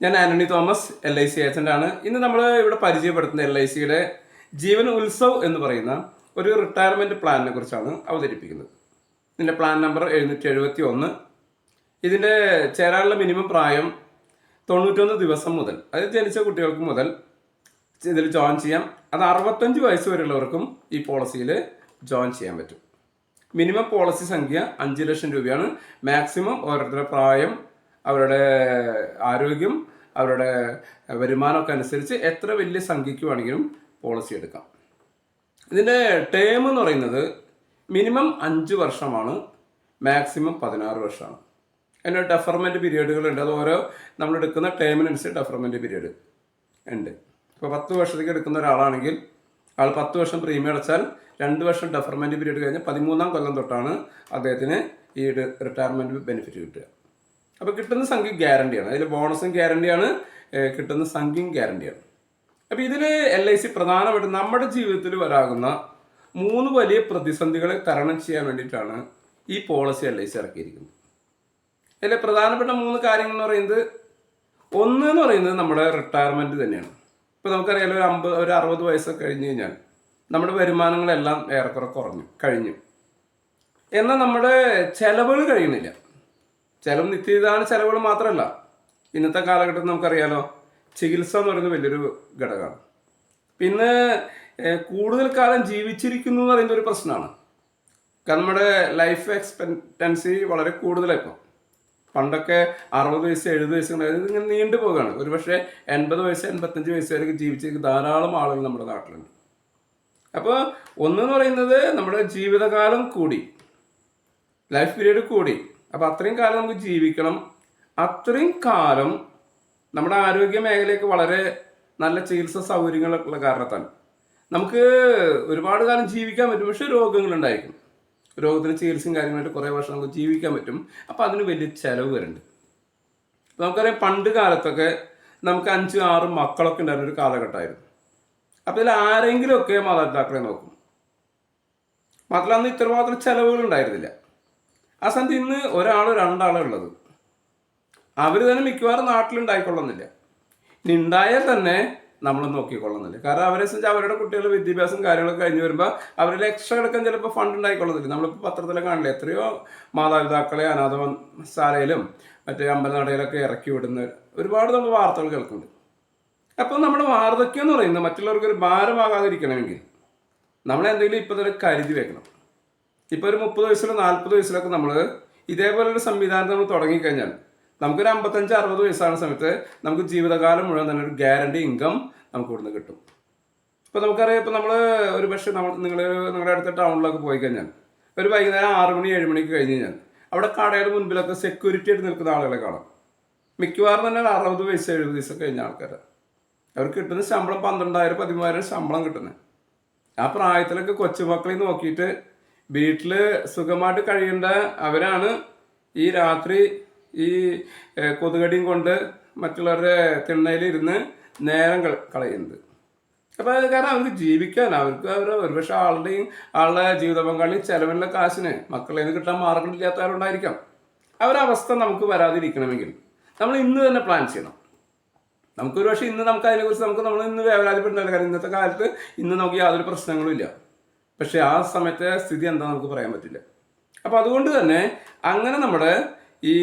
ഞാൻ Antony Thomas L I C agent ആണ്. ഇന്ന് നമ്മൾ ഇവിടെ പരിചയപ്പെടുത്തുന്ന എൽ ഐ സിയുടെ ജീവൻ ഉത്സവ് എന്ന് പറയുന്ന ഒരു റിട്ടയർമെന്റ് പ്ലാനിനെ കുറിച്ചാണ് അവതരിപ്പിക്കുന്നത്. ഇതിന്റെ പ്ലാൻ നമ്പർ എഴുന്നൂറ്റി എഴുപത്തി ഒന്ന് ഇതിന്റെ ചേരാനുള്ള മിനിമം പ്രായം തൊണ്ണൂറ്റൊന്ന് ദിവസം മുതൽ അതായത് ജനിച്ച കുട്ടികൾക്ക് മുതൽ ഇതിൽ ജോയിൻ ചെയ്യാം. അത് അറുപത്തഞ്ച് വയസ്സ് വരെയുള്ളവർക്കും ഈ പോളിസിയിൽ ജോയിൻ ചെയ്യാൻ പറ്റും. മിനിമം പോളിസി സംഖ്യ അഞ്ച് ലക്ഷം രൂപയാണ്. മാക്സിമം ഓരോരുത്തരുടെ പ്രായം അവരുടെ ആരോഗ്യം അവരുടെ വരുമാനമൊക്കെ അനുസരിച്ച് എത്ര വലിയ സംഖ്യയ്ക്ക് വേണമെങ്കിലും പോളിസി എടുക്കാം. ഇതിന്റെ ടേം എന്ന് പറയുന്നത് മിനിമം അഞ്ച് വർഷമാണ് മാക്സിമം പതിനാറ് വർഷമാണ്. അതിന്റെ ഡെഫർമെന്റ് പീരീഡുകളുണ്ട് അത് ഓരോ നമ്മൾ എടുക്കുന്ന ടേമിനനുസരിച്ച് ഡെഫർമെന്റ് പീരീഡ് ഉണ്ട്. ഇപ്പോൾ പത്ത് വർഷത്തേക്ക് എടുക്കുന്ന ഒരാളാണെങ്കിൽ ആൾ പത്ത് വർഷം പ്രീമിയം അടച്ചാൽ രണ്ട് വർഷം ഡെഫർമെന്റ് പീരീഡ് കഴിഞ്ഞ് പതിമൂന്നാം കൊല്ലം തൊട്ടാണ് അദ്ദേഹത്തിന് ഈ റിട്ടയർമെന്റ് ബെനിഫിറ്റ് കിട്ടുക. അപ്പോൾ കിട്ടുന്ന സംഖ്യ ഗ്യാരണ്ടിയാണ്. അതിൽ ബോണസും ഗ്യാരണ്ടിയാണ് കിട്ടുന്ന സംഖ്യയും ഗ്യാരണ്ടിയാണ്. അപ്പോൾ ഇതിൽ എൽ ഐ സി പ്രധാനമായിട്ടും നമ്മുടെ ജീവിതത്തിൽ വരാകുന്ന മൂന്ന് വലിയ പ്രതിസന്ധികളെ തരണം ചെയ്യാൻ വേണ്ടിയിട്ടാണ് ഈ പോളിസി എൽ ഐ സി ഇറക്കിയിരിക്കുന്നത്. അതിലെ പ്രധാനപ്പെട്ട മൂന്ന് കാര്യങ്ങൾ എന്ന് പറയുന്നത് ഒന്ന് എന്ന് പറയുന്നത് നമ്മുടെ റിട്ടയർമെന്റ് തന്നെയാണ്. ഇപ്പോൾ നമുക്കറിയാലോ ഒരു അമ്പത് ഒരു അറുപത് വയസ്സൊക്കെ കഴിഞ്ഞ് കഴിഞ്ഞാൽ നമ്മുടെ വരുമാനങ്ങളെല്ലാം ഏറെക്കുറെ കുറഞ്ഞു കഴിഞ്ഞു. എന്നാൽ നമ്മുടെ ചെലവുകൾ കഴിയുന്നില്ല. ചെലവ് നിത്യതാണ് ചിലവുകൾ മാത്രമല്ല. ഇന്നത്തെ കാലഘട്ടത്തിൽ നമുക്കറിയാലോ ചികിത്സ എന്ന് പറയുന്നത് വലിയൊരു ഘടകമാണ്. പിന്നെ കൂടുതൽ കാലം ജീവിച്ചിരിക്കുന്നു എന്ന് പറയുന്ന ഒരു പ്രശ്നമാണ്. കാരണം നമ്മുടെ ലൈഫ് എക്സ്പെക്റ്റൻസി വളരെ കൂടുതലാണ് ഇപ്പം. പണ്ടൊക്കെ അറുപത് വയസ്സ് എഴുപത് വയസ്സ് ഇങ്ങനെ നീണ്ടു പോവുകയാണ്. ഒരുപക്ഷെ എൺപത് വയസ്സ് എൺപത്തഞ്ച് വയസ്സ് വരെ ജീവിച്ചിരിക്കുന്ന ധാരാളം ആളുകൾ നമ്മുടെ നാട്ടിലുണ്ട്. അപ്പോൾ ഒന്നെന്ന് പറയുന്നത് നമ്മുടെ ജീവിതകാലം കൂടി ലൈഫ് പീരീഡ് കൂടി അപ്പോൾ അത്രയും കാലം നമുക്ക് ജീവിക്കണം. അത്രയും കാലം നമ്മുടെ ആരോഗ്യ മേഖലയ്ക്ക് വളരെ നല്ല ചികിത്സാ സൗകര്യങ്ങളുള്ള കാരണത്താൽ നമുക്ക് ഒരുപാട് കാലം ജീവിക്കാൻ പറ്റും. പക്ഷേ രോഗങ്ങളുണ്ടായിരിക്കും രോഗത്തിന് ചികിത്സയും കാര്യങ്ങളായിട്ട് കുറേ വർഷം നമുക്ക് ജീവിക്കാൻ പറ്റും. അപ്പോൾ അതിന് വലിയ ചിലവ് വരുന്നുണ്ട്. നമുക്കറിയാം പണ്ട് കാലത്തൊക്കെ നമുക്ക് അഞ്ചും ആറും മക്കളൊക്കെ ഉണ്ടായിരുന്ന ഒരു കാലഘട്ടമായിരുന്നു. അപ്പോൾ ഇതിൽ ആരെങ്കിലുമൊക്കെ മാതാപിതാക്കളെ നോക്കും. മാത്രമല്ല അന്ന് ഇത്രമാത്രം ചെലവുകൾ ഉണ്ടായിരുന്നില്ല. ആ സ്ഥലത്ത് ഇന്ന് ഒരാളോ രണ്ടാളോ ഉള്ളത്. അവർ തന്നെ മിക്കവാറും നാട്ടിലുണ്ടായിക്കൊള്ളുന്നില്ല. ഇനി ഉണ്ടായാൽ തന്നെ നമ്മൾ നോക്കിക്കൊള്ളുന്നില്ല. കാരണം അവരെ സംബന്ധിച്ച് അവരുടെ കുട്ടികളുടെ വിദ്യാഭ്യാസം കാര്യങ്ങളൊക്കെ കഴിഞ്ഞ് വരുമ്പോൾ അവരിൽ എക്സ്ട്രാ എടുക്കാൻ ചിലപ്പോൾ ഫണ്ട് ഉണ്ടായിക്കൊള്ളുന്നില്ല. നമ്മളിപ്പോൾ പത്രത്തിലൊക്കെ കാണില്ല? എത്രയോ മാതാപിതാക്കളെ അനാഥശാലയിലും മറ്റേ അമ്പലനടയിലൊക്കെ ഇറക്കി വിടുന്ന ഒരുപാട് നമ്മൾ വാർത്തകൾ കേൾക്കുന്നുണ്ട്. അപ്പോൾ നമ്മുടെ വാർദ്ധക്യം എന്ന് പറയുന്നത് മറ്റുള്ളവർക്ക് ഒരു ഭാരമാകാതിരിക്കണമെങ്കിൽ നമ്മൾ എന്തെങ്കിലും ഇപ്പോൾ തന്നെ കരുതി വെക്കണം. ഇപ്പോൾ ഒരു മുപ്പത് വയസ്സിലോ നാൽപ്പത് വയസ്സിലൊക്കെ നമ്മൾ ഇതേപോലൊരു സംവിധാനം നമ്മൾ തുടങ്ങിക്കഴിഞ്ഞാൽ നമുക്കൊരു അമ്പത്തഞ്ച് അറുപത് വയസ്സാണ് സമയത്ത് നമുക്ക് ജീവിതകാലം മുഴുവൻ തന്നെ ഒരു ഗ്യാരണ്ടി ഇൻകം നമുക്ക് ഇവിടുന്ന് കിട്ടും. ഇപ്പോൾ നമുക്കറിയാം ഇപ്പോൾ നമ്മൾ ഒരു പക്ഷേ നമ്മൾ നിങ്ങൾ നിങ്ങളുടെ അടുത്ത ടൗണിലൊക്കെ പോയി കഴിഞ്ഞാൽ ഒരു വൈകുന്നേരം ആറ് മണി ഏഴ് മണിക്ക് കഴിഞ്ഞ് കഴിഞ്ഞാൽ അവിടെ കടയുടെ മുൻപിലൊക്കെ സെക്യൂരിറ്റി ആയിട്ട് നിൽക്കുന്ന ആളുകളെ കാണാം. മിക്കവാറും തന്നെ ഒരു അറുപത് വയസ്സ് എഴുപത് വയസ്സൊക്കെ കഴിഞ്ഞ ആൾക്കാർ അവർക്ക് കിട്ടുന്ന ശമ്പളം പന്ത്രണ്ടായിരം പതിമൂവായിരം ശമ്പളം കിട്ടുന്നത് ആ പ്രായത്തിലൊക്കെ കൊച്ചുമക്കളെ നോക്കിയിട്ട് വീട്ടിൽ സുഖമായിട്ട് കഴിയേണ്ട അവരാണ് ഈ രാത്രി ഈ കൊതുകടിയും കൊണ്ട് മറ്റുള്ളവരുടെ തിണ്ണയിൽ ഇരുന്ന് നേരം കളയുന്നത്. അപ്പോൾ അത് കാരണം അവർക്ക് ജീവിക്കാൻ അവർക്ക് അവർ ഒരുപക്ഷെ ആളുടെയും ആളുടെ ജീവിത പങ്കാളി ചെലവിലുള്ള കാശിന് മക്കളെ നിന്ന് കിട്ടാൻ മാർഗമില്ലാത്തവരുണ്ടായിരിക്കാം അവരവസ്ഥ നമുക്ക് വരാതിരിക്കണമെങ്കിൽ നമ്മൾ ഇന്ന് തന്നെ പ്ലാൻ ചെയ്യണം. നമുക്കൊരു പക്ഷേ ഇന്ന് നമുക്ക് അതിനെക്കുറിച്ച് നമുക്ക് നമ്മൾ ഇന്ന് വേവലാതിപ്പെട്ടില്ല കാര്യം ഇന്നത്തെ കാലത്ത് ഇന്ന് നമുക്ക് യാതൊരു പ്രശ്നങ്ങളും ഇല്ല. പക്ഷേ ആ സമയത്തെ സ്ഥിതി എന്താണെന്ന് നമുക്ക് പറയാൻ പറ്റില്ല. അപ്പോൾ അതുകൊണ്ട് തന്നെ അങ്ങനെ നമ്മുടെ ഈ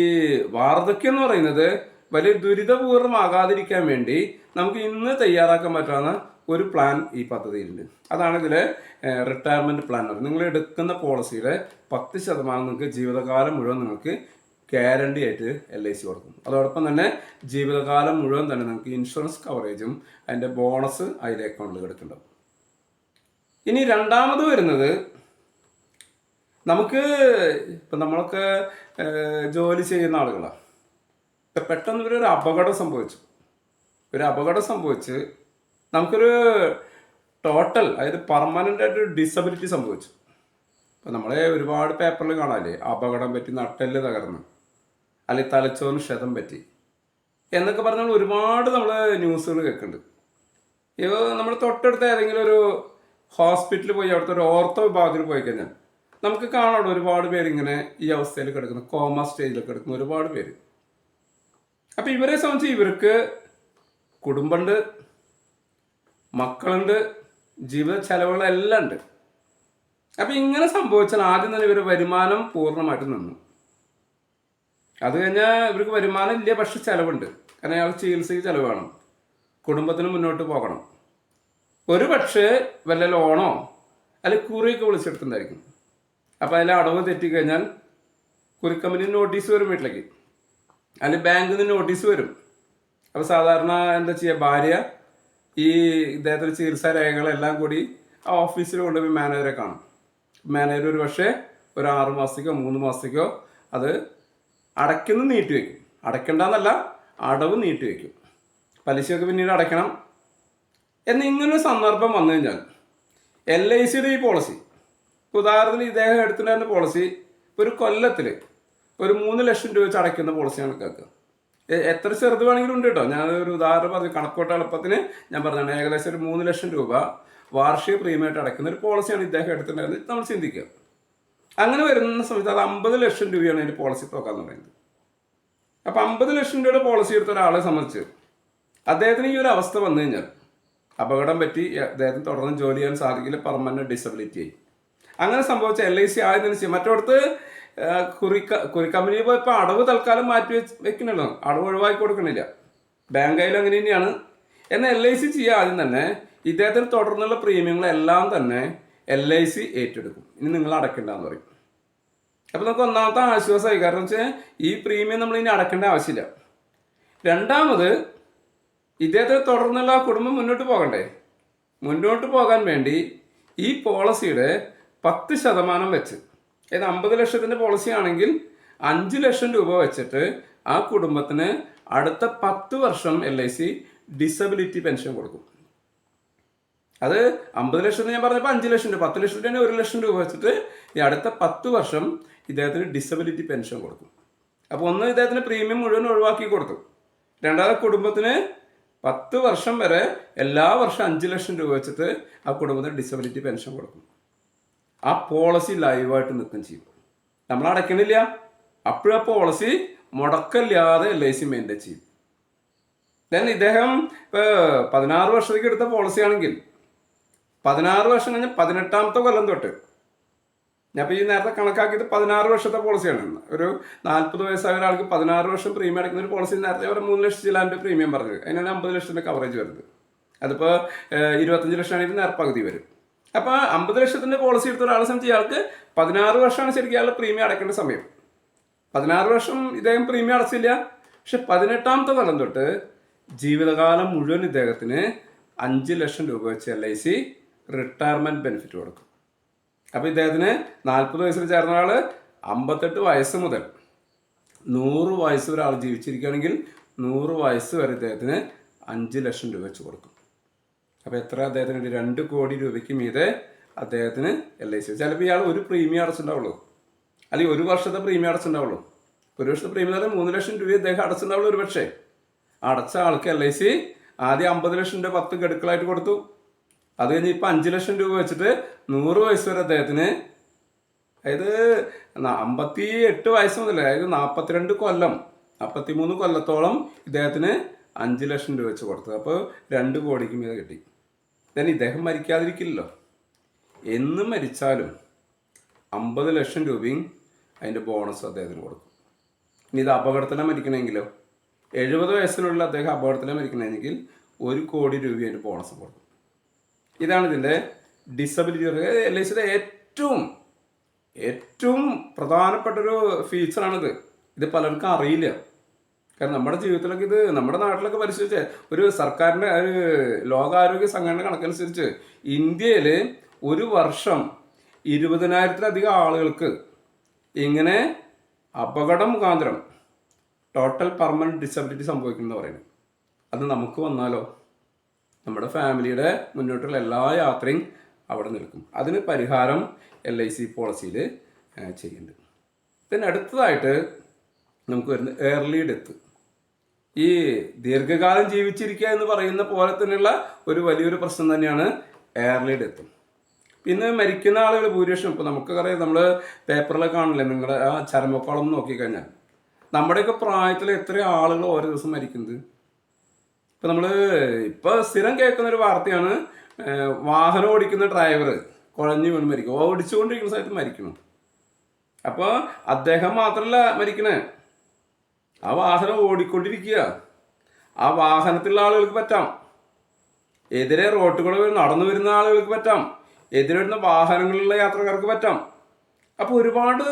വാർദ്ധക്യം എന്ന് പറയുന്നത് വലിയ ദുരിതപൂർവമാകാതിരിക്കാൻ വേണ്ടി നമുക്ക് ഇന്ന് തയ്യാറാക്കാൻ പറ്റാവുന്ന ഒരു പ്ലാൻ ഈ പദ്ധതിയിലുണ്ട്. അതാണ് ഇതിലെ റിട്ടയർമെന്റ് പ്ലാൻ നിങ്ങൾ എടുക്കുന്ന പോളിസിയുടെ പത്ത് ശതമാനം നിങ്ങൾക്ക് ജീവിതകാലം മുഴുവൻ നിങ്ങൾക്ക് ഗ്യാരണ്ടി ആയിട്ട് എൽ ഐ സി കൊടുക്കും അതോടൊപ്പം തന്നെ ജീവിതകാലം മുഴുവൻ തന്നെ നിങ്ങൾക്ക് ഇൻഷുറൻസ് കവറേജും അതിന്റെ ബോണസ് അതിലെ അക്കൗണ്ടിൽ കിടക്കുന്നുണ്ടാവും ഇനി രണ്ടാമത് വരുന്നത് നമുക്ക് ഇപ്പം നമ്മളൊക്കെ ജോലി ചെയ്യുന്ന ആളുകളാണ് ഇപ്പം പെട്ടെന്ന് ഒരു അപകടം സംഭവിച്ചു. ഒരു അപകടം സംഭവിച്ച് നമുക്കൊരു ടോട്ടൽ അതായത് പെർമനന്റ് ആയിട്ടൊരു ഡിസബിലിറ്റി സംഭവിച്ചു. ഇപ്പം നമ്മളെ ഒരുപാട് പേപ്പറിൽ കാണാല്ലേ അപകടം പറ്റി നട്ടെല്ല് തകർന്ന് അല്ലെങ്കിൽ തലച്ചോറിന് ക്ഷതം പറ്റി എന്നൊക്കെ പറഞ്ഞാൽ ഒരുപാട് നമ്മൾ ന്യൂസുകൾ കേൾക്കുന്നുണ്ട്. ഇപ്പോൾ നമ്മൾ തൊട്ടടുത്ത ഏതെങ്കിലും ഒരു ഹോസ്പിറ്റലിൽ പോയി അവിടുത്തെ ഒരു ഓർത്തോ വിഭാഗത്തിൽ പോയി കഴിഞ്ഞാൽ നമുക്ക് കാണാം ഒരുപാട് പേര് ഇങ്ങനെ ഈ അവസ്ഥയിൽ കിടക്കുന്ന കോമ സ്റ്റേജിൽ കിടക്കുന്ന ഒരുപാട് പേര്. അപ്പം ഇവരെ സംബന്ധിച്ച് ഇവർക്ക് കുടുംബമുണ്ട് മക്കളുണ്ട് ജീവിത ചെലവുകളെല്ലാം ഉണ്ട്. അപ്പം ഇങ്ങനെ സംഭവിച്ചാൽ ആദ്യം തന്നെ ഇവർ വരുമാനം പൂർണമായിട്ട് നിന്നു. അത് കഴിഞ്ഞാൽ ഇവർക്ക് വരുമാനം ഇല്ല പക്ഷെ ചിലവുണ്ട്. കാരണം അയാൾ ചികിത്സയ്ക്ക് ചിലവ് വേണം. കുടുംബത്തിന് മുന്നോട്ട് പോകണം. ഒരു പക്ഷേ വല്ല ലോണോ അല്ലെ കുറിയൊക്കെ വിളിച്ചെടുത്തിട്ടുണ്ടായിരിക്കും. അപ്പോൾ അതിൽ അടവ് തെറ്റിക്കഴിഞ്ഞാൽ കമ്പനി നോട്ടീസ് വരും വീട്ടിലേക്ക്. അല്ലെ ബാങ്കിൽ നിന്ന് നോട്ടീസ് വരും. അപ്പോൾ സാധാരണ എന്താ ചെയ്യുക ഭാര്യ ഈ ഇദ്ദേഹത്തിന്റെ ചികിത്സാ രേഖകളെല്ലാം കൂടി ആ ഓഫീസിൽ കൊണ്ടുപോയി മാനേജറെ കാണും. മാനേജർ ഒരു പക്ഷേ ഒരു ആറ് മാസത്തേക്കോ മൂന്ന് മാസത്തേക്കോ അത് അടയ്ക്കുന്നു നീട്ടി വയ്ക്കും. അടയ്ക്കണ്ടെന്നല്ല അടവ് നീട്ടി വയ്ക്കും. പലിശയൊക്കെ പിന്നീട് അടയ്ക്കണം. എന്ന് ഇങ്ങനൊരു സന്ദർഭം വന്നു കഴിഞ്ഞാൽ എൽ ഐ സിയുടെ ഈ പോളിസി ഉദാഹരണത്തിന് ഇദ്ദേഹം എടുത്തിട്ടുണ്ടായിരുന്ന പോളിസി ഒരു കൊല്ലത്തിൽ ഒരു മൂന്ന് ലക്ഷം രൂപ വെച്ച് അടയ്ക്കുന്ന പോളിസിയാണ് കണക്കാക്കുക എത്ര ചെറുത് വേണമെങ്കിലും ഉണ്ട് കേട്ടോ. ഞാൻ ഒരു ഉദാഹരണം പറഞ്ഞു. കണക്കോട്ട എളുപ്പത്തിന് ഞാൻ പറഞ്ഞാണ് ഏകദേശം ഒരു മൂന്ന് ലക്ഷം രൂപ വാർഷിക പ്രീമിയമായിട്ട് അടയ്ക്കുന്ന ഒരു പോളിസിയാണ് ഇദ്ദേഹം എടുത്തിട്ടുണ്ടായിരുന്നത് നമ്മൾ ചിന്തിക്കുക. അങ്ങനെ വരുന്ന സമയത്ത് അത് അമ്പത് ലക്ഷം രൂപയാണ് അതിന്റെ പോളിസി തുക പറയുന്നത്. അപ്പം അമ്പത് ലക്ഷം രൂപയുടെ പോളിസി എടുത്ത ഒരാളെ സംബന്ധിച്ച് അദ്ദേഹത്തിന് ഈ ഒരു അവസ്ഥ വന്നു കഴിഞ്ഞാൽ അപകടം പറ്റി അദ്ദേഹത്തിന് തുടർന്ന് ജോലി ചെയ്യാൻ സാധിക്കില്ല. പെർമനന്റ് ഡിസബിലിറ്റി ആയി. അങ്ങനെ സംഭവിച്ച എൽ ഐ സി ആയതിനു ശേഷം മറ്റോടത്ത് കുറിക്ക കുറി ഇപ്പോൾ അടവ് തൽക്കാലം മാറ്റി വെച്ച് വെക്കണല്ലോ അടവ് ഒഴിവാക്കി കൊടുക്കണില്ല ബാങ്ക് ആയാലും അങ്ങനെ തന്നെയാണ്. എന്നാൽ എൽ ഐ സി ചെയ്യുക ആദ്യം തന്നെ ഇദ്ദേഹത്തിന് തുടർന്നുള്ള പ്രീമിയങ്ങളെല്ലാം തന്നെ എൽ ഐ സി ഏറ്റെടുക്കും. ഇനി നിങ്ങൾ അടയ്ക്കണ്ടെന്ന് പറയും. അപ്പോൾ നമുക്ക് ഒന്നാമത്തെ ആശ്വാസമായി. കാരണം വെച്ചാൽ ഈ പ്രീമിയം നമ്മൾ ഇനി അടയ്ക്കേണ്ട ആവശ്യമില്ല. രണ്ടാമത് ഇദ്ദേഹത്തെ തുടർന്നുള്ള കുടുംബം മുന്നോട്ട് പോകണ്ടേ? മുന്നോട്ട് പോകാൻ വേണ്ടി ഈ പോളിസിയുടെ പത്ത് ശതമാനം വെച്ച് അതായത് അമ്പത് ലക്ഷത്തിന്റെ പോളിസി ആണെങ്കിൽ അഞ്ച് ലക്ഷം രൂപ വെച്ചിട്ട് ആ കുടുംബത്തിന് അടുത്ത പത്ത് വർഷം L I C disability pension കൊടുക്കും. അത് അമ്പത് ലക്ഷം ഞാൻ പറഞ്ഞപ്പോൾ അഞ്ച് ലക്ഷം രൂപ പത്ത് ലക്ഷം രൂപ ഒരു ലക്ഷം രൂപ വെച്ചിട്ട് ഈ അടുത്ത പത്ത് വർഷം ഇദ്ദേഹത്തിന് ഡിസബിലിറ്റി പെൻഷൻ കൊടുക്കും. അപ്പോൾ ഒന്ന് ഇദ്ദേഹത്തിന് പ്രീമിയം മുഴുവൻ ഒഴിവാക്കി കൊടുത്തു. രണ്ടാമത് കുടുംബത്തിന് പത്ത് വർഷം വരെ എല്ലാ വർഷം അഞ്ച് ലക്ഷം രൂപ വെച്ചിട്ട് ആ കുടുംബത്തിന് ഡിസബിലിറ്റി പെൻഷൻ കൊടുക്കും. ആ പോളിസി ലൈവായിട്ട് നിൽക്കും ചെയ്യും. നമ്മൾ അടയ്ക്കണില്ല. അപ്പോഴും ആ പോളിസി മുടക്കല്ലാതെ എൽ ഐ സി മെയിന്റെയിൻ ചെയ്യും. ദെൻ ഇദ്ദേഹം പതിനാറ് വർഷത്തേക്ക് എടുത്ത പോളിസി ആണെങ്കിൽ പതിനാറ് വർഷം കഴിഞ്ഞ് പതിനെട്ടാമത്തെ കൊല്ലം തൊട്ട് ഞാൻ ഈ നേരത്തെ കണക്കാക്കിയത് പതിനാറ് വർഷത്തെ പോളിസിയാണ് ഒരു നാൽപ്പത് വയസ്സായ ഒരാൾക്ക് പതിനാറ് വർഷം പ്രീമിയം അടക്കുന്ന ഒരു പോളിസി നേരത്തെ ഒരു മൂന്ന് ലക്ഷം ചിലാന്റെ പ്രീമിയം പറഞ്ഞത് അതിനാണ് അമ്പത് ലക്ഷത്തിന്റെ കവറേജ് വരുന്നത്. അതിപ്പോൾ ഇരുപത്തഞ്ച് ലക്ഷമാണെങ്കിൽ നേർപ്പകുതി വരും. അപ്പോൾ അമ്പത് ലക്ഷത്തിന്റെ പോളിസി എടുത്ത ഒരാളെ സംബന്ധിച്ച് ഇയാൾക്ക് പതിനാറ് വർഷമാണ് ശരിക്കും ഇയാളുടെ പ്രീമിയം അടയ്ക്കേണ്ട സമയം. പതിനാറ് വർഷം ഇദ്ദേഹം പ്രീമിയം അടച്ചില്ല. പക്ഷെ പതിനെട്ടാമത്തെ തലം തൊട്ട് ജീവിതകാലം മുഴുവൻ ഇദ്ദേഹത്തിന് അഞ്ച് ലക്ഷം രൂപ വെച്ച് L I C retirement benefit കൊടുക്കും. അപ്പോൾ ഇദ്ദേഹത്തിന് നാൽപ്പത് വയസ്സിൽ ചേർന്ന ആൾ അമ്പത്തെട്ട് വയസ്സ് മുതൽ നൂറ് വയസ്സ് വരെ ആൾ ജീവിച്ചിരിക്കുകയാണെങ്കിൽ നൂറ് വയസ്സ് വരെ ഇദ്ദേഹത്തിന് അഞ്ച് ലക്ഷം രൂപ വെച്ച് കൊടുക്കും. അപ്പോൾ എത്ര അദ്ദേഹത്തിന്? രണ്ട് കോടി രൂപയ്ക്ക് മീതെ അദ്ദേഹത്തിന് എൽ ഐ സി ചിലപ്പോൾ ഇയാൾ ഒരു പ്രീമിയം അടച്ചിട്ടുണ്ടാവുള്ളൂ. അല്ലെങ്കിൽ ഒരു വർഷത്തെ പ്രീമിയം അടച്ചിട്ടുണ്ടാവുള്ളൂ. ഒരു വർഷത്തെ പ്രീമിയം തന്നെ മൂന്ന് ലക്ഷം രൂപ ഇദ്ദേഹം അടച്ചിട്ടുണ്ടാവുള്ളൂ ഒരു പക്ഷേ അടച്ച ആൾക്ക് എൽ ഐ സി ആദ്യം അമ്പത് ലക്ഷം രൂപ പത്ത് ഗഡുക്കളായിട്ട് കൊടുത്തു. അത് കഴിഞ്ഞ് ഇപ്പം അഞ്ച് ലക്ഷം രൂപ വെച്ചിട്ട് നൂറ് വയസ്സ് വരെ അദ്ദേഹത്തിന് അതായത് അമ്പത്തി എട്ട് വയസ്സ് മുതൽ അതായത് നാൽപ്പത്തിരണ്ട് കൊല്ലം നാൽപ്പത്തി മൂന്ന് കൊല്ലത്തോളം ഇദ്ദേഹത്തിന് അഞ്ച് ലക്ഷം രൂപ വെച്ച് കൊടുത്തു. അപ്പോൾ രണ്ട് കോടിക്ക് മീതെ കിട്ടി. ഇതന്നെ ഇദ്ദേഹം മരിക്കാതിരിക്കില്ലല്ലോ. എന്ന് മരിച്ചാലും അമ്പത് ലക്ഷം രൂപയും അതിന്റെ ബോണസ് അദ്ദേഹത്തിന് കൊടുക്കും. ഇനി ഇത് അപകടത്തിനെ മരിക്കണമെങ്കിലോ എഴുപത് വയസ്സിലുള്ള അദ്ദേഹം അപകടത്തിനെ മരിക്കണമെങ്കിൽ ഒരു കോടി രൂപ അതിന്റെ ബോണസ് കൊടുക്കും. ഇതാണ് ഇതിന്റെ ഡിസബിലിറ്റി എൽ ഐ സിയുടെ ഏറ്റവും ഏറ്റവും പ്രധാനപ്പെട്ടൊരു ഫീച്ചറാണിത് ഇത് പലർക്കും അറിയില്ല. കാരണം നമ്മുടെ ജീവിതത്തിലൊക്കെ ഇത് നമ്മുടെ നാട്ടിലൊക്കെ പരിശോധിച്ച് ഒരു സർക്കാരിന്റെ ഒരു ലോകാരോഗ്യ സംഘടന കണക്കനുസരിച്ച് ഇന്ത്യയിൽ ഒരു വർഷം ഇരുപതിനായിരത്തിലധികം ആളുകൾക്ക് ഇങ്ങനെ അപകടം മുഖാന്തരം ടോട്ടൽ പെർമനന്റ് ഡിസബിലിറ്റി സംഭവിക്കുന്നു പറയുന്നത് അത് നമുക്ക് വന്നാലോ? നമ്മുടെ ഫാമിലിയുടെ മുന്നോട്ടുള്ള എല്ലാ യാത്രയും അവിടെ നിൽക്കും. അതിന് പരിഹാരം എൽ ഐ സി പോളിസിയിൽ ചെയ്യുന്നുണ്ട്. പിന്നെ അടുത്തതായിട്ട് നമുക്ക് വരുന്ന ഏർലി ഡെത്ത് ഈ ദീർഘകാലം ജീവിച്ചിരിക്കുക എന്ന് പറയുന്ന പോലെ തന്നെയുള്ള ഒരു വലിയൊരു പ്രശ്നം തന്നെയാണ് ഏർലി ഡെത്ത് പിന്നെ മരിക്കുന്ന ആളുകൾ ഭൂരിപക്ഷം ഇപ്പോൾ നമുക്കറിയാം നമ്മൾ പേപ്പറിലൊക്കെ കാണില്ലേ നിങ്ങളുടെ ആ ചരമക്കോളം നോക്കിക്കഴിഞ്ഞാൽ. നമ്മുടെയൊക്കെ പ്രായത്തിൽ എത്ര ആളുകൾ ഓരോ ദിവസം മരിക്കുന്നത്? ഇപ്പം നമ്മൾ ഇപ്പോൾ സ്ഥിരം കേൾക്കുന്ന ഒരു വാർത്തയാണ് വാഹനം ഓടിക്കുന്ന ഡ്രൈവർ കുഴഞ്ഞു വീണ് മരിക്കും. ഓടിച്ചുകൊണ്ടിരിക്കുന്ന സമയത്ത് മരിക്കണം. അപ്പോൾ അദ്ദേഹം മാത്രമല്ല മരിക്കണേ. ആ വാഹനം ഓടിക്കൊണ്ടിരിക്കുക. ആ വാഹനത്തിലുള്ള ആളുകൾക്ക് പറ്റാം. എതിരെ റോട്ടുകളിൽ നടന്നു വരുന്ന ആളുകൾക്ക് പറ്റാം. എതിരെ വരുന്ന വാഹനങ്ങളിലുള്ള യാത്രക്കാർക്ക് പറ്റാം. അപ്പോൾ ഒരുപാട്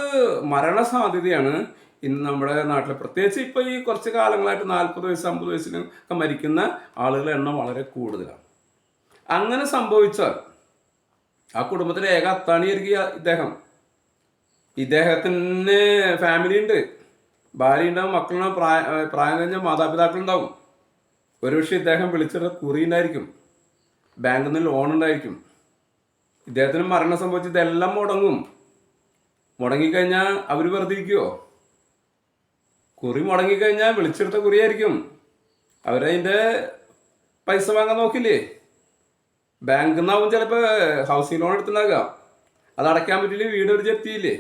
മരണസാധ്യതയാണ് ഇന്ന് നമ്മുടെ നാട്ടിൽ പ്രത്യേകിച്ച് ഇപ്പോൾ ഈ കുറച്ച് കാലങ്ങളായിട്ട് നാൽപ്പത് വയസ്സ് അമ്പത് വയസ്സിലൊക്കെ മരിക്കുന്ന ആളുകളുടെ എണ്ണം വളരെ കൂടുതലാണ്. അങ്ങനെ സംഭവിച്ചാൽ ആ കുടുംബത്തിലെ ഏക അത്താണിയായിരിക്കും ഇദ്ദേഹം. ഇദ്ദേഹത്തിന് ഫാമിലി ഉണ്ട്. ഭാര്യ ഉണ്ടാവും മക്കളുണ്ടാവും പ്രായ പ്രായം കഴിഞ്ഞ മാതാപിതാക്കളുണ്ടാവും ഒരുപക്ഷെ ഇദ്ദേഹം വിളിച്ചിട്ട് കുറി ഉണ്ടായിരിക്കും. ബാങ്കിൽ നിന്ന് ലോൺ ഉണ്ടായിരിക്കും. ഇദ്ദേഹത്തിന് മരണം സംഭവിച്ച് ഇതെല്ലാം മുടങ്ങും. മുടങ്ങിക്കഴിഞ്ഞാൽ അവർ വെറുതെ ഇരിക്കുമോ കുറി മുടങ്ങിക്കഴിഞ്ഞാൽ വിളിച്ചെടുത്ത കുറിയായിരിക്കും. അവരതിന്റെ പൈസ വാങ്ങാൻ നോക്കില്ലേ? ബാങ്കിൽ നിന്നാവും ചിലപ്പോൾ ഹൗസിംഗ് ലോൺ എടുത്തിട്ടുണ്ടാകാം അത് അടയ്ക്കാൻ പറ്റില്ല വീട് ഒരു ചെത്തിയില്ലേ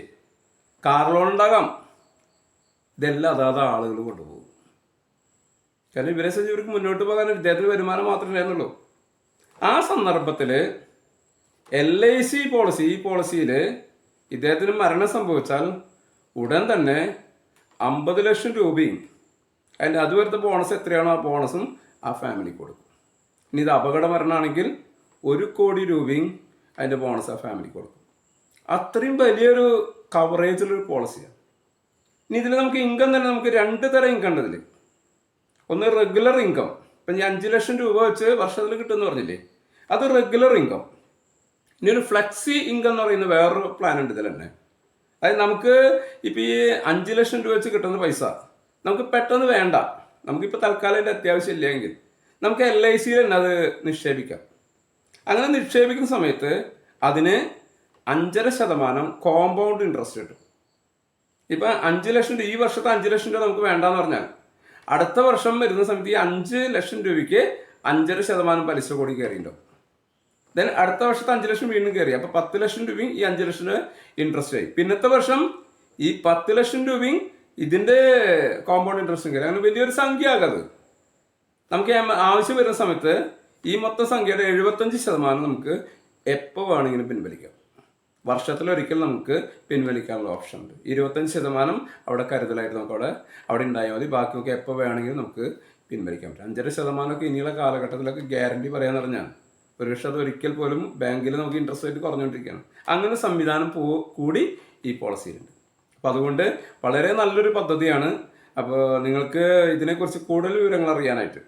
കാർ ലോൺ ഉണ്ടാകാം. ഇതെല്ലാം അതാത് ആളുകൾ കൊണ്ടുപോകും. കാരണം ഇവരെ സംബന്ധിച്ച് ഇവർക്ക് മുന്നോട്ട് പോകാൻ ഇദ്ദേഹത്തിന് വരുമാനം മാത്രമേ ഉണ്ടായിരുന്നുള്ളൂ. ആ സന്ദർഭത്തിൽ എൽ ഐ സി പോളിസി ഈ പോളിസിയിൽ ഇദ്ദേഹത്തിന് മരണം സംഭവിച്ചാൽ ഉടൻ തന്നെ അമ്പത് ലക്ഷം രൂപയും അതിന്റെ അതുവരത്തെ ബോണസ് എത്രയാണോ ആ ബോണസും ആ ഫാമിലിക്ക് കൊടുക്കും. ഇനി ഇത് അപകട മരണമാണെങ്കിൽ ഒരു കോടി രൂപയും അതിന്റെ ബോണസ് ആ ഫാമിലിക്ക് കൊടുക്കും. അത്രയും വലിയൊരു കവറേജുള്ളൊരു പോളിസിയാണ് ഇനി ഇതിൽ നമുക്ക് ഇൻകം തന്നെ നമുക്ക് രണ്ട് തരം ഇൻകം ഉണ്ട് ഇതിൽ ഒന്ന് റെഗുലർ ഇൻകം ഇപ്പം ഞാൻ അഞ്ച് ലക്ഷം രൂപ വെച്ച് വർഷത്തിൽ കിട്ടുമെന്ന് പറഞ്ഞില്ലേ? അത് റെഗുലർ ഇൻകം ഇനി ഒരു ഫ്ലെക്സി ഇൻകം എന്ന് പറയുന്ന വേറൊരു പ്ലാൻ ഉണ്ട് ഇതിൽ തന്നെ. അതായത് നമുക്ക് ഇപ്പം ഈ അഞ്ച് ലക്ഷം രൂപ വെച്ച് കിട്ടുന്ന പൈസ നമുക്ക് പെട്ടെന്ന് വേണ്ട. നമുക്കിപ്പോൾ തൽക്കാലം അത്യാവശ്യം ഇല്ലെങ്കിൽ നമുക്ക് എൽ ഐ സിയിൽ തന്നെ അത് നിക്ഷേപിക്കാം. അങ്ങനെ നിക്ഷേപിക്കുന്ന സമയത്ത് അതിന് അഞ്ചര ശതമാനം കോമ്പൗണ്ട് ഇൻട്രസ്റ്റ് കിട്ടും. ഇപ്പം അഞ്ച് ലക്ഷം രൂപ ഈ വർഷത്തെ അഞ്ച് ലക്ഷം രൂപ നമുക്ക് വേണ്ടാന്ന് പറഞ്ഞാൽ അടുത്ത വർഷം വരുന്ന സമയത്ത് ഈ അഞ്ച് ലക്ഷം രൂപയ്ക്ക് അഞ്ചര ശതമാനം പലിശ കൂടി കയറിയിട്ടുണ്ടാവും. ദെൻ അടുത്ത വർഷത്തെ അഞ്ച് ലക്ഷം വീണ്ടും കയറി അപ്പോൾ പത്ത് ലക്ഷം രൂപയും ഈ അഞ്ച് ലക്ഷം ഇൻട്രസ്റ്റ് ആയി. പിന്നത്തെ വർഷം ഈ പത്ത് ലക്ഷം രൂപയും ഇതിന്റെ കോമ്പൗണ്ട് ഇൻട്രസ്റ്റും കയറി അങ്ങനെ വലിയൊരു സംഖ്യ ആകത് നമുക്ക് ആവശ്യം വരുന്ന സമയത്ത് ഈ മൊത്തം സംഖ്യയുടെ എഴുപത്തഞ്ച് ശതമാനം നമുക്ക് എപ്പോൾ വേണമെങ്കിലും പിൻവലിക്കാം. വർഷത്തിൽ ഒരിക്കൽ നമുക്ക് പിൻവലിക്കാനുള്ള ഓപ്ഷൻ ഉണ്ട്. ഇരുപത്തഞ്ച് ശതമാനം അവിടെ കരുതലായിട്ട് നമുക്ക് അവിടെ അവിടെ ഉണ്ടായാൽ മതി. ബാക്കിയൊക്കെ എപ്പോൾ വേണമെങ്കിലും നമുക്ക് പിൻവലിക്കാൻ പറ്റും. അഞ്ചര ശതമാനമൊക്കെ ഇനിയുള്ള കാലഘട്ടത്തിലൊക്കെ ഗ്യാരണ്ടി പറയാൻ പറഞ്ഞാൽ ഒരുപക്ഷെ അത് ഒരിക്കൽ പോലും ബാങ്കിൽ നമുക്ക് ഇൻട്രസ്റ്റ് റേറ്റ് കുറഞ്ഞുകൊണ്ടിരിക്കുകയാണ് അങ്ങനെ സംവിധാനം പോ കൂടി ഈ പോളിസിയിലുണ്ട് അപ്പോൾ അതുകൊണ്ട് വളരെ നല്ലൊരു പദ്ധതിയാണ്. അപ്പോൾ നിങ്ങൾക്ക് ഇതിനെക്കുറിച്ച് കൂടുതൽ വിവരങ്ങൾ അറിയാനായിട്ട്.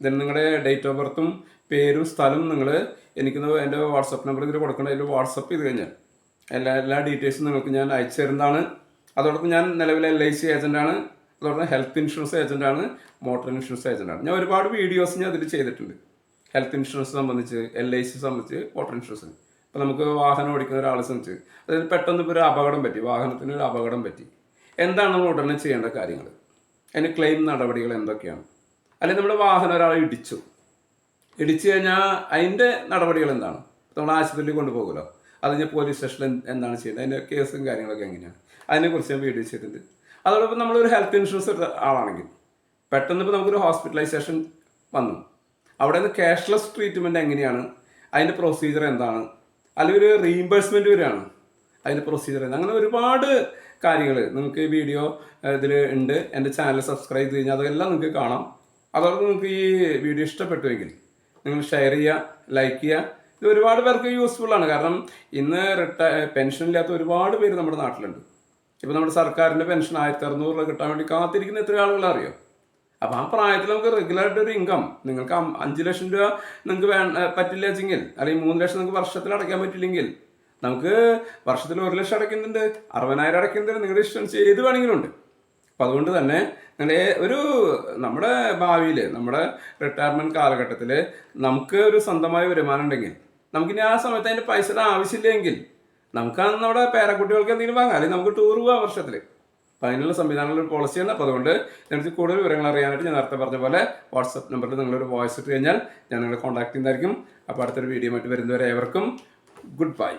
ഇതിന് നിങ്ങളുടെ ഡേറ്റ് ഓഫ് ബർത്തും പേരും സ്ഥലവും നിങ്ങൾ എനിക്ക് എന്റെ വാട്സപ്പ് നമ്പർ ഇതിൽ കൊടുക്കണം. അതിൽ വാട്സപ്പ് ചെയ്ത് കഴിഞ്ഞാൽ എല്ലാ എല്ലാ ഡീറ്റെയിൽസും നിങ്ങൾക്ക് ഞാൻ അയച്ചു തരുന്നതാണ്. അതോടൊപ്പം ഞാൻ നിലവിലെ എൽ ഐ സി ഏജന്റാണ് അതോടൊപ്പം ഹെൽത്ത് ഇൻഷുറൻസ് ഏജന്റാണ് മോട്ടോർ ഇൻഷുറൻസ് ഏജന്റാണ് ഞാൻ ഒരുപാട് വീഡിയോസ് ഞാൻ അതിൽ ചെയ്തിട്ടുണ്ട്. ഹെൽത്ത് ഇൻഷുറൻസ് സംബന്ധിച്ച് എൽ ഐ സി സംബന്ധിച്ച് ഓട്ടോ ഇൻഷുറൻസ് ഇപ്പോൾ നമുക്ക് വാഹനം ഓടിക്കുന്ന ഒരാളെ സംബന്ധിച്ച് അതായത് പെട്ടെന്ന് ഇപ്പോൾ ഒരു അപകടം പറ്റി വാഹനത്തിന് ഒരു അപകടം പറ്റി. എന്താണ് നമ്മൾ ഉടനെ ചെയ്യേണ്ട കാര്യങ്ങൾ അതിന് ക്ലെയിം നടപടികൾ എന്തൊക്കെയാണ്? അല്ലെങ്കിൽ നമ്മുടെ വാഹനം ഒരാൾ ഇടിച്ചു. ഇടിച്ചു കഴിഞ്ഞാൽ അതിന്റെ നടപടികൾ എന്താണ്? നമ്മൾ ആശുപത്രിയിൽ കൊണ്ടുപോകുമല്ലോ. അത് ഞാൻ പോലീസ് സ്റ്റേഷനിൽ എന്താണ് ചെയ്യുന്നത്? അതിന്റെ കേസും കാര്യങ്ങളൊക്കെ എങ്ങനെയാണ്? അതിനെക്കുറിച്ച് ഞാൻ വീഡിയോ ചെയ്തിട്ടുണ്ട്. അതോടൊപ്പം നമ്മളൊരു ഹെൽത്ത് ഇൻഷുറൻസ് എടുത്ത ആളാണെങ്കിൽ പെട്ടെന്ന് ഇപ്പോൾ നമുക്കൊരു ഹോസ്പിറ്റലൈസേഷൻ വന്നു. അവിടെ നിന്ന് ക്യാഷ്ലെസ് ട്രീറ്റ്മെന്റ് എങ്ങനെയാണ്? അതിന്റെ പ്രൊസീജിയർ എന്താണ്? അല്ലെങ്കിൽ ഒരു റീഇംബേഴ്സ്മെന്റ് വരെയാണ് അതിന്റെ പ്രൊസീജിയർ എന്താണ്? അങ്ങനെ ഒരുപാട് കാര്യങ്ങൾ നിങ്ങൾക്ക് ഈ വീഡിയോ ഇതിൽ ഉണ്ട്. എന്റെ ചാനൽ സബ്സ്ക്രൈബ് ചെയ്ത് കഴിഞ്ഞാൽ അതെല്ലാം നിങ്ങൾക്ക് കാണാം. അതോടൊപ്പം നിങ്ങൾക്ക് ഈ വീഡിയോ ഇഷ്ടപ്പെട്ടുവെങ്കിൽ നിങ്ങൾ ഷെയർ ചെയ്യുക ലൈക്ക് ചെയ്യുക. ഇത് ഒരുപാട് പേർക്ക് യൂസ്ഫുൾ ആണ്. കാരണം ഇന്ന് റിട്ടയർ പെൻഷൻ ഇല്ലാത്ത ഒരുപാട് പേര് നമ്മുടെ നാട്ടിലുണ്ട്. ഇപ്പോൾ നമ്മുടെ സർക്കാരിന്റെ പെൻഷൻ ആയിരത്തി അറുന്നൂറ് രൂപ കിട്ടാൻ വേണ്ടി കാത്തിരിക്കുന്ന എത്ര ആളുകൾ അറിയോ? അപ്പോൾ ആ പ്രായത്തിൽ നമുക്ക് റെഗുലറായിട്ട് ഒരു ഇൻകം നിങ്ങൾക്ക് അഞ്ച് ലക്ഷം രൂപ നിങ്ങൾക്ക് വേ പറ്റില്ല വെച്ചെങ്കിൽ അല്ലെങ്കിൽ മൂന്ന് ലക്ഷം നിങ്ങൾക്ക് വർഷത്തിൽ അടയ്ക്കാൻ പറ്റില്ലെങ്കിൽ നമുക്ക് വർഷത്തിൽ ഒരു ലക്ഷം അടയ്ക്കുന്നുണ്ട് അറുപതിനായിരം അടയ്ക്കുന്നുണ്ട് നിങ്ങളുടെ ഇഷ്ടം ഏത് വേണമെങ്കിലും ഉണ്ട് അപ്പം അതുകൊണ്ട് തന്നെ നിങ്ങളുടെ ഒരു നമ്മുടെ ഭാവിയിൽ നമ്മുടെ റിട്ടയർമെന്റ് കാലഘട്ടത്തിൽ നമുക്ക് ഒരു സ്വന്തമായ വരുമാനം ഉണ്ടെങ്കിൽ നമുക്കിനി ആ സമയത്ത് അതിന്റെ പൈസയുടെ ആവശ്യമില്ലെങ്കിൽ നമുക്ക് നമ്മുടെ പേരക്കുട്ടികൾക്ക് എന്തെങ്കിലും വാങ്ങാം അല്ലെങ്കിൽ നമുക്ക് ടൂർ പോകാം വർഷത്തിൽ അപ്പം അതിനുള്ള സംവിധാനമുള്ള ഒരു പോളിസിയാണ് അപ്പോൾ അതുകൊണ്ട് ഇതിനെക്കുറിച്ച് കൂടുതൽ വിവരങ്ങൾ അറിയാനായിട്ട് ഞാൻ നേരത്തെ പറഞ്ഞ പോലെ വാട്സപ്പ് നമ്പറിൽ നിങ്ങളൊരു വോയിസ് ഇട്ട് കഴിഞ്ഞാൽ ഞാൻ നിങ്ങളെ കോൺടാക്ട് ചെയ്യുന്നതായിരിക്കും. അപ്പോൾ അടുത്തൊരു വീഡിയോ ആയിട്ട് വരുന്നവരെ ഏവർക്കും ഗുഡ് ബൈ